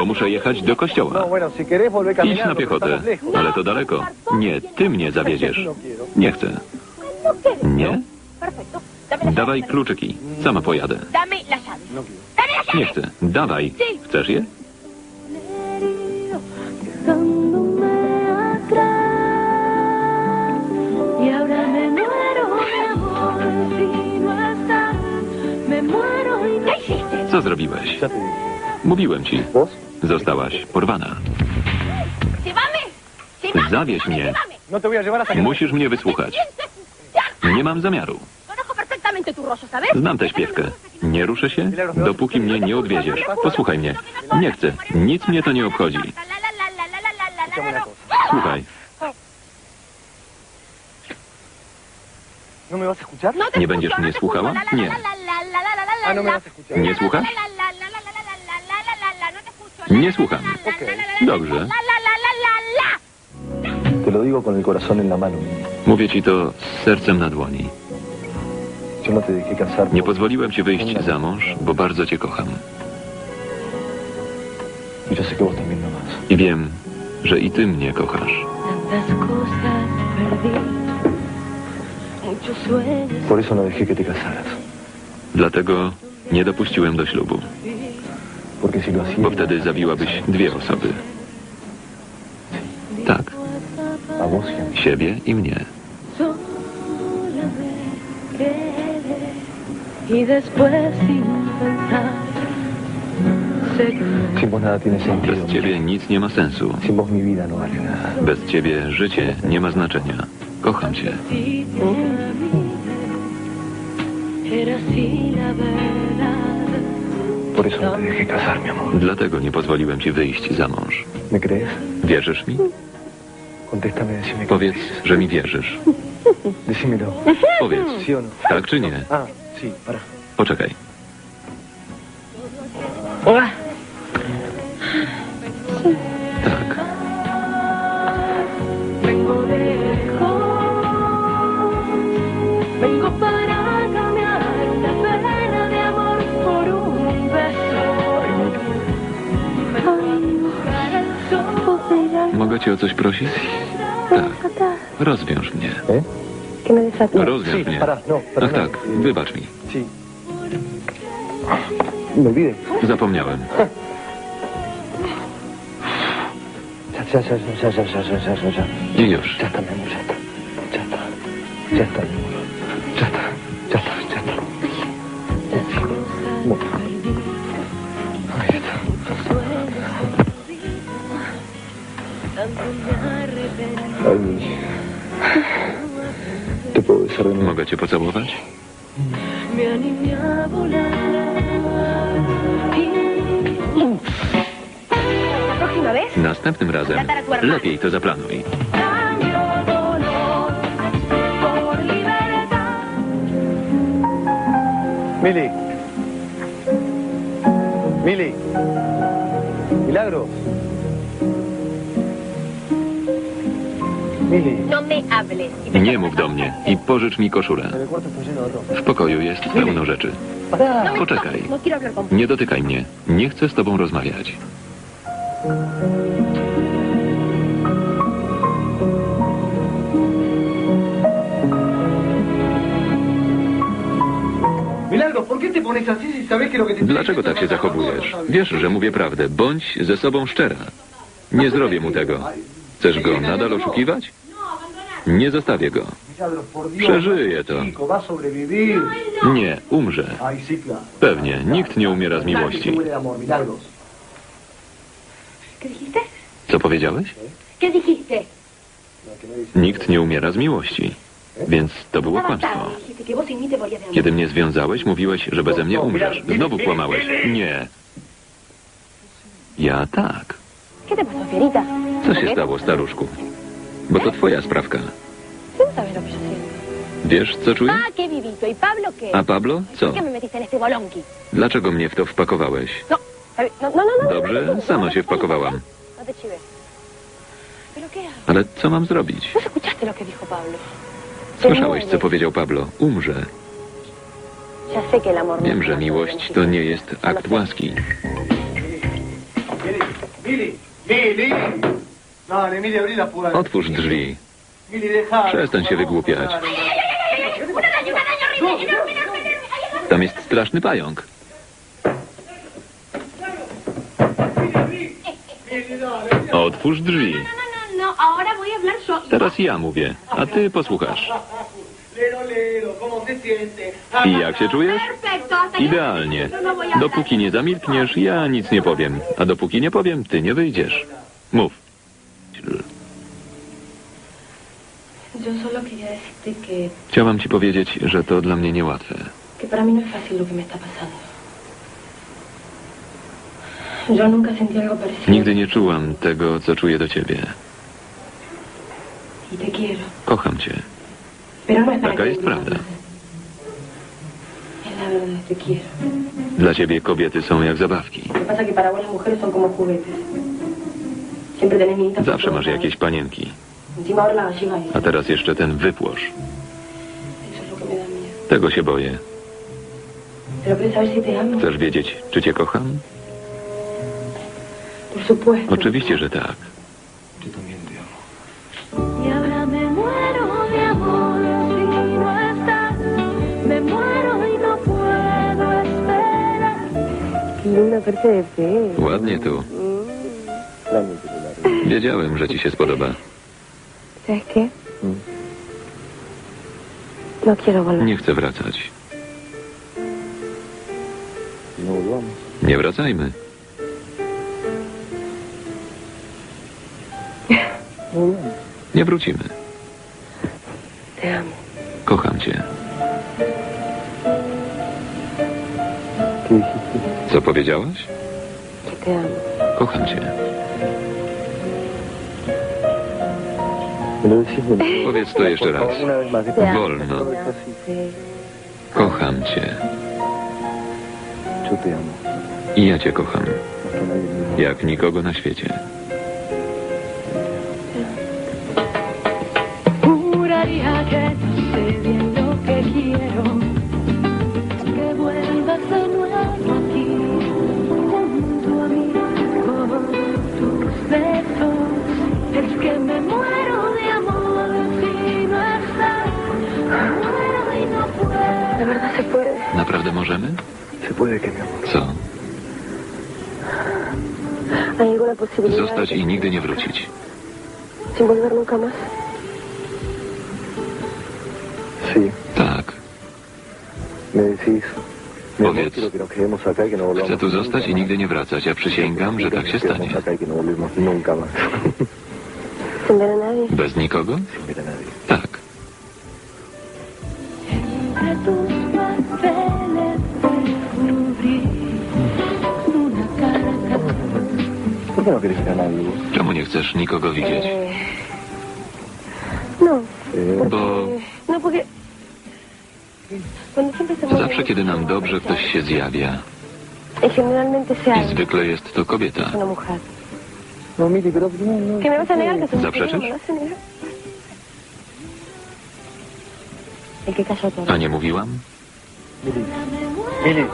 bo muszę jechać do kościoła. Idź na piechotę, ale to daleko. Nie, ty mnie zawiedziesz. Nie chcę. Nie? Dawaj kluczyki, sama pojadę. Nie chcę. Dawaj. Chcesz je? Co zrobiłeś? Mówiłem ci. Zostałaś porwana. Zawieź mnie. Musisz mnie wysłuchać. Nie mam zamiaru. Znam tę śpiewkę. Nie ruszę się, dopóki mnie nie odwieziesz. Posłuchaj mnie. Nie chcę. Nic mnie to nie obchodzi. Słuchaj. Nie będziesz mnie słuchała? Nie. Nie słuchasz? Nie słucham. Dobrze. Te lo digo con el corazón en la mano. Mówię ci to z sercem na dłoni. Yo no te dejé casar. Nie pozwoliłem ci wyjść za mąż, bo bardzo cię kocham. Y yo sé que vos también me amas. I wiem, że i ty mnie kochasz. Por eso no dejé que te casaras. Dlatego nie dopuściłem do ślubu, bo wtedy zabiłabyś dwie osoby. Tak. Siebie i mnie. Bez ciebie nic nie ma sensu. Bez ciebie życie nie ma znaczenia. Kocham cię. Era así la verdad. Por eso no te dejé casar, mi amor. Dlatego nie pozwoliłem ci wyjść za mąż. ¿Me crees? Wierzysz mi? Contéstame, decime que Powiedz, że mi wierzysz. Decímelo. Powiedz, ¿Sí o no? tak czy nie? Ah, sí, para. Poczekaj. Tak. Cię o coś prosić? Tak. Rozwiąż mnie. ¿Eh? Me. Rozwiąż mnie. no, Ach tak, wybacz mi. Me. Zapomniałem. Ya, ya, ya, ya, ya, ya, ya, ya, ya, ya. I już. Ya está, mi amor, ya está. Ya está. Ya está, mi amor. Oni... To były. Mogę cię pocałować? Następnym razem lepiej to zaplanuj. Mili. Mili. milagro. Nie mów do mnie i pożycz mi koszulę. W pokoju jest pełno rzeczy. No Poczekaj. toques, No con Nie dotykaj mnie. Nie chcę z tobą rozmawiać. Milagro, ¿por qué te pones así si sabes que lo que te Dlaczego tak się zachowujesz? Wiesz, że mówię prawdę. Bądź ze sobą szczera. Nie zrobię mu tego. Chcesz go nadal oszukiwać? Nie zostawię go. Przeżyję to. Nie, umrze. Pewnie, nikt nie umiera z miłości. Co powiedziałeś? Nikt nie umiera z miłości. Więc to było kłamstwo. Kiedy mnie związałeś, mówiłeś, że beze mnie umrzesz. Znowu kłamałeś. Nie. Ja tak. Co się stało, staruszku? bo to twoja sprawka. Wiesz, co czuję? A Pablo? Co? Dlaczego mnie w to wpakowałeś? Dobrze, sama się wpakowałam. Ale co mam zrobić? Słyszałeś, co powiedział Pablo. Umrze. Wiem, że miłość to nie jest akt łaski. Billy! Billy! Billy! Otwórz drzwi. Przestań się wygłupiać. Tam jest straszny pająk. Otwórz drzwi. Teraz ja mówię, a ty posłuchasz. I jak się czujesz? Idealnie. Dopóki nie zamilkniesz, ja nic nie powiem. A dopóki nie powiem, ty nie wyjdziesz. Mów. Yo solo quería decirte que, Chciałam ci powiedzieć, że to dla mnie niełatwe. no. Nigdy nie czułam tego, co czuję do ciebie. Y. Kocham cię. No Taka jest prawda. Dla ciebie kobiety są jak zabawki. Zawsze masz lados. jakieś panienki. A teraz jeszcze ten wypłosz. Tego się boję. Chcesz wiedzieć, czy cię kocham? Oczywiście, że tak. No. Ładnie tu. Wiedziałem, że ci się spodoba. ¿Sabes qué? No quiero volver. Nie chcę wracać. No volvamos. Nie wracajmy. Nie wrócimy. Te amo. Kocham cię. ¿Qué dijiste? Co powiedziałaś? Que te amo. Kocham cię. Powiedz to jeszcze raz. Amo. Wolno. Kocham cię. I ja cię kocham. Jak nikogo na świecie. Naprawdę możemy? Co? ¿Hay alguna posibilidad Zostać i nigdy nie wrócić. Tak. Powiedz. y no. Chcę tu zostać i nigdy nie wracać, a przysięgam, że tak się stanie. quedemos acá ¿Por qué no querés ver a nadie vos? Czemu nie chcesz nikogo widzieć? Eh, no. Eh, Bo No, porque... Cuando siempre zawsze, kiedy nam dobrze, ktoś się zjawia. Y generalmente se I zwykle jest to kobieta. Una mujer. no, Mili, pero no, no. ¿Que me vas a negar que soy ¿Zaprzeczysz? ¿Me vas a negar? El que calla todo. A nie mówiłam? Mili. Mili.